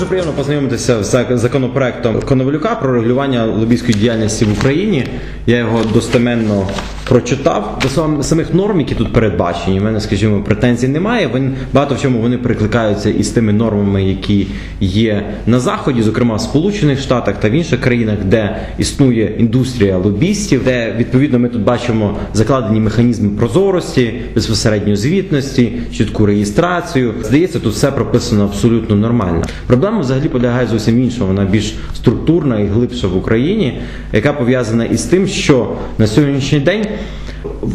дуже приємно познайомитися з законопроектом Коновлюка про регулювання лобійської діяльності в Україні. Я його достеменно прочитав. До сам- самих норм, які тут передбачені, в мене, скажімо, претензій немає. Він багато в чому вони перекликаються із тими нормами, які є на заході, зокрема в Сполучених Штатах та в інших країнах, де існує індустрія лобістів, де відповідно ми тут бачимо закладені механізми прозорості, безпосередньої звітності, чітку реєстрацію. Здається, тут все прописано абсолютно нормально. Проблема взагалі полягає зовсім іншому. Вона більш структурна і глибша в Україні, яка пов'язана із тим, що на сьогоднішній день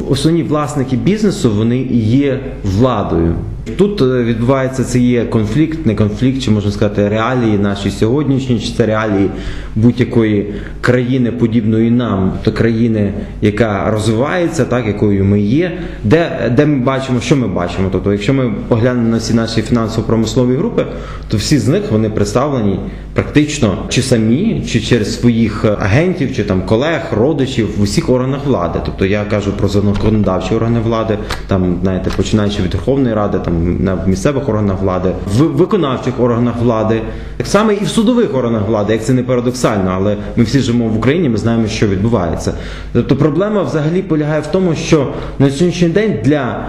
основні власники бізнесу вони є владою. Тут е, відбувається це є конфлікт, не конфлікт, чи можна сказати, реалії наші сьогоднішні, чи це реалії будь-якої країни, подібної нам, то країни, яка розвивається, так якою ми є, де, де ми бачимо, що ми бачимо. Тобто, якщо ми поглянемо на всі наші фінансово-промислові групи, то всі з них вони представлені практично чи самі, чи через своїх е, агентів, чи там колег, родичів в усіх органах влади. Тобто я кажу про законодавчі органи влади, там знаєте, починаючи від Верховної Ради, там на місцевих органах влади, в виконавчих органах влади, так само і в судових органах влади, як це не парадоксально, але ми всі живемо в Україні, ми знаємо, що відбувається. Тобто проблема взагалі полягає в тому, що на сьогоднішній день для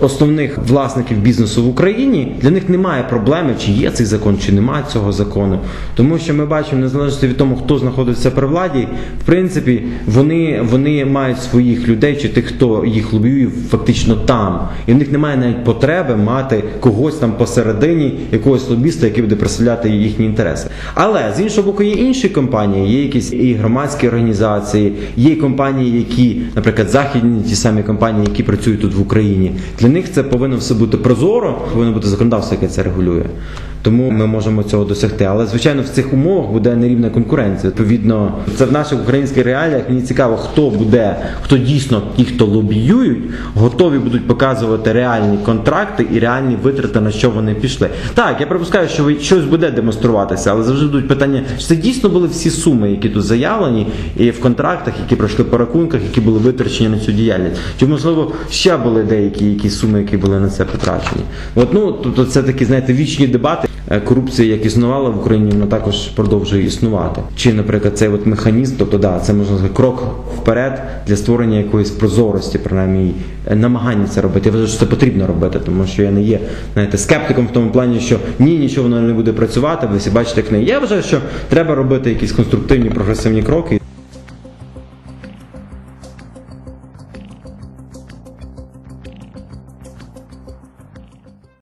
основних власників бізнесу в Україні для них немає проблеми, чи є цей закон, чи немає цього закону. Тому що ми бачимо, незалежно від того, хто знаходиться при владі, в принципі, вони, вони мають своїх людей, чи тих, хто їх лобіює, фактично там. І в них немає навіть потреби мати когось там посередині, якогось лобіста, який буде представляти їхні інтереси. Але з іншого боку, є інші компанії, є якісь і громадські організації, є компанії, які, наприклад, західні ті самі компанії, які працюють тут в Україні. Для них це повинно все бути прозоро, повинно бути законодавство, яке це регулює. Тому ми можемо цього досягти. Але звичайно, в цих умовах буде нерівна конкуренція. Відповідно, це в наших українських реаліях. Мені цікаво, хто буде, хто дійсно ті, хто лобіюють, готові будуть показувати реальні контракти і реальні витрати, на що вони пішли. Так, я припускаю, що щось буде демонструватися, але завжди будуть питання, чи це дійсно були всі суми, які тут заявлені, і в контрактах, які пройшли по рахунках, які були витрачені на цю діяльність. Чи можливо ще були деякі якісь суми, які були на це потрачені? От ну тобто це такі, знаєте, вічні дебати. Е, Корупція, як існувала в Україні, вона також продовжує існувати. Чи, наприклад, цей от механізм, тобто да, це можна сказати крок вперед для створення якоїсь прозорості, принаймні е, намагання це робити. Я вважаю, що це потрібно робити, тому що я не є знаєте, скептиком в тому плані, що ні, нічого воно не буде працювати. Ви всі бачите книги. Я вважаю, що треба робити якісь конструктивні прогресивні кроки.